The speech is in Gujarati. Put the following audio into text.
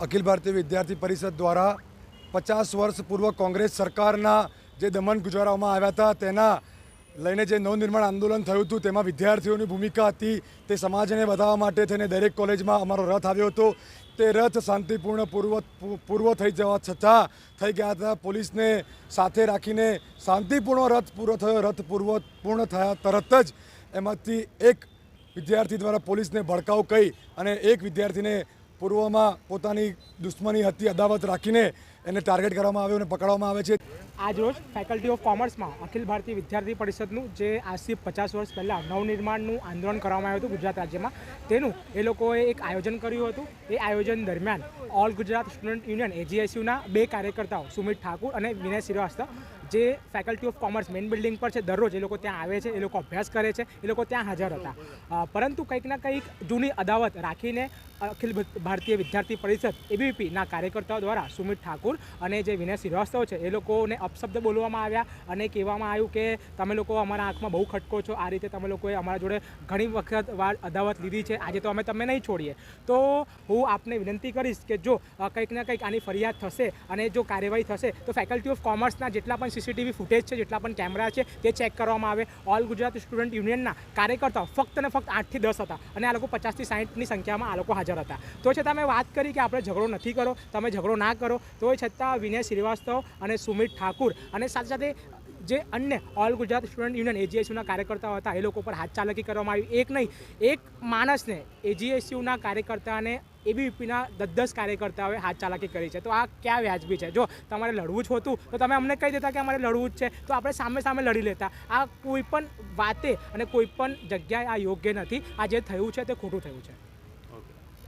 અખિલ ભારતીય વિદ્યાર્થી પરિષદ દ્વારા પચાસ વર્ષ પૂર્વ કોંગ્રેસ સરકારના જે દમન ગુજારવામાં આવ્યા હતા, તેના લઈને જે નવનિર્માણ આંદોલન થયું હતું, તેમાં વિદ્યાર્થીઓની ભૂમિકા હતી, તે સમાજને બતાવવા માટે થઈને દરેક કોલેજમાં અમારો રથ આવ્યો હતો. તે રથ શાંતિપૂર્ણ પૂર્વ પૂર્વ થઈ જવા છતાં થઈ ગયા હતા. પોલીસને સાથે રાખીને શાંતિપૂર્ણ રથ પૂરો થયો. રથ પૂર્વ, પૂર્ણ થયા તરત જ એમાંથી એક વિદ્યાર્થી દ્વારા પોલીસને ભડકાવ કહી અને એક વિદ્યાર્થીને પૂર્વમાં પોતાની દુશ્મની હતી અદાવત રાખીને એને ટાર્ગેટ કરવામાં આવ્યો અને પકડવામાં આવે છે. આજરોજ ફેકલ્ટી ઓફ કોમર્સમાં અખિલ ભારતીય વિદ્યાર્થી પરિષદનું જે આજથી પચાસ વર્ષ પહેલાં નવનિર્માણનું આંદોલન કરવામાં આવ્યું હતું ગુજરાત રાજ્યમાં, તેનું એ લોકોએ એક આયોજન કર્યું હતું. એ આયોજન દરમિયાન ઓલ ગુજરાત સ્ટુડન્ટ યુનિયન એજીએસયુના બે કાર્યકર્તાઓ, સુમિત ઠાકુર અને વિનય શ્રીવાસ્તવ જે faculty of commerce main building પર છે, દરરોજ એ લોકો ત્યાં આવે છે, એ લોકો અભ્યાસ કરે છે, એ લોકો ત્યાં હાજર હતા. પરંતુ કંઈક ના કંઈક જૂની અદાવત રાખીને અખિલ ભારતીય વિદ્યાર્થી પરિષદ એબીવીપીના કાર્યકર્તાઓ દ્વારા સુમિત ઠાકુર અને જે વિનય શ્રીવાસ્તવ છે, એ લોકોને અપશબ્દ બોલવામાં આવ્યા અને કહેવામાં આવ્યું કે તમે લોકો અમારા આંખમાં બહુ ખટકો છો, આ રીતે તમે લોકોએ અમારા જોડે ઘણી વખત વાર અદાવત લીધી છે, આજે તો અમે તમને નહીં છોડીએ. તો હું આપને વિનંતી કરીશ કે જો કંઈક ના કંઈક આની ફરિયાદ થશે અને જો કાર્યવાહી થશે, તો ફેકલ્ટી ઓફ કોમર્સના જેટલા પણ સીસીટીવી ફૂટેજ છે, જેટલા પણ કેમેરા છે, તે ચેક કરવામાં આવે. ઓલ ગુજરાત સ્ટુડન્ટ યુનિયનના કાર્યકર્તાઓ ફક્ત ને ફક્ત આઠથી દસ હતા અને આ લોકો પચાસથી સાઠની સંખ્યામાં આ લોકો હાજર હતા. તો છતાં મેં વાત કરી કે આપણે ઝઘડો નથી કરો, તમે ઝઘડો ના કરો, તો છતાં વિનય શ્રીવાસ્તવ અને સુમિત ઠાકુર અને સાથે સાથે જે અન્ય ઓલ ગુજરાત સ્ટુડન્ટ યુનિયન એજીએસયુના કાર્યકર્તાઓ હતા, એ લોકો પર હાથ ચાલકી કરવામાં આવી. એક નહીં, એક માણસને એજીએસયુના કાર્યકર્તાને એબીવીપીના દસ દસ કાર્યકર્તાઓએ હાથ ચાલાકી કરી છે. તો આ ક્યાં વ્યાજબી છે? જો તમારે લડવું જ હોતું, તો તમે અમને કહી દેતા કે અમારે લડવું જ છે. તો આપણે સામે સામે લડી લેતા. આ કોઈ પણ વાતે અને કોઈ પણ જગ્યાએ આ યોગ્ય નથી. આ જે થયું છે તે ખોટું થયું છે.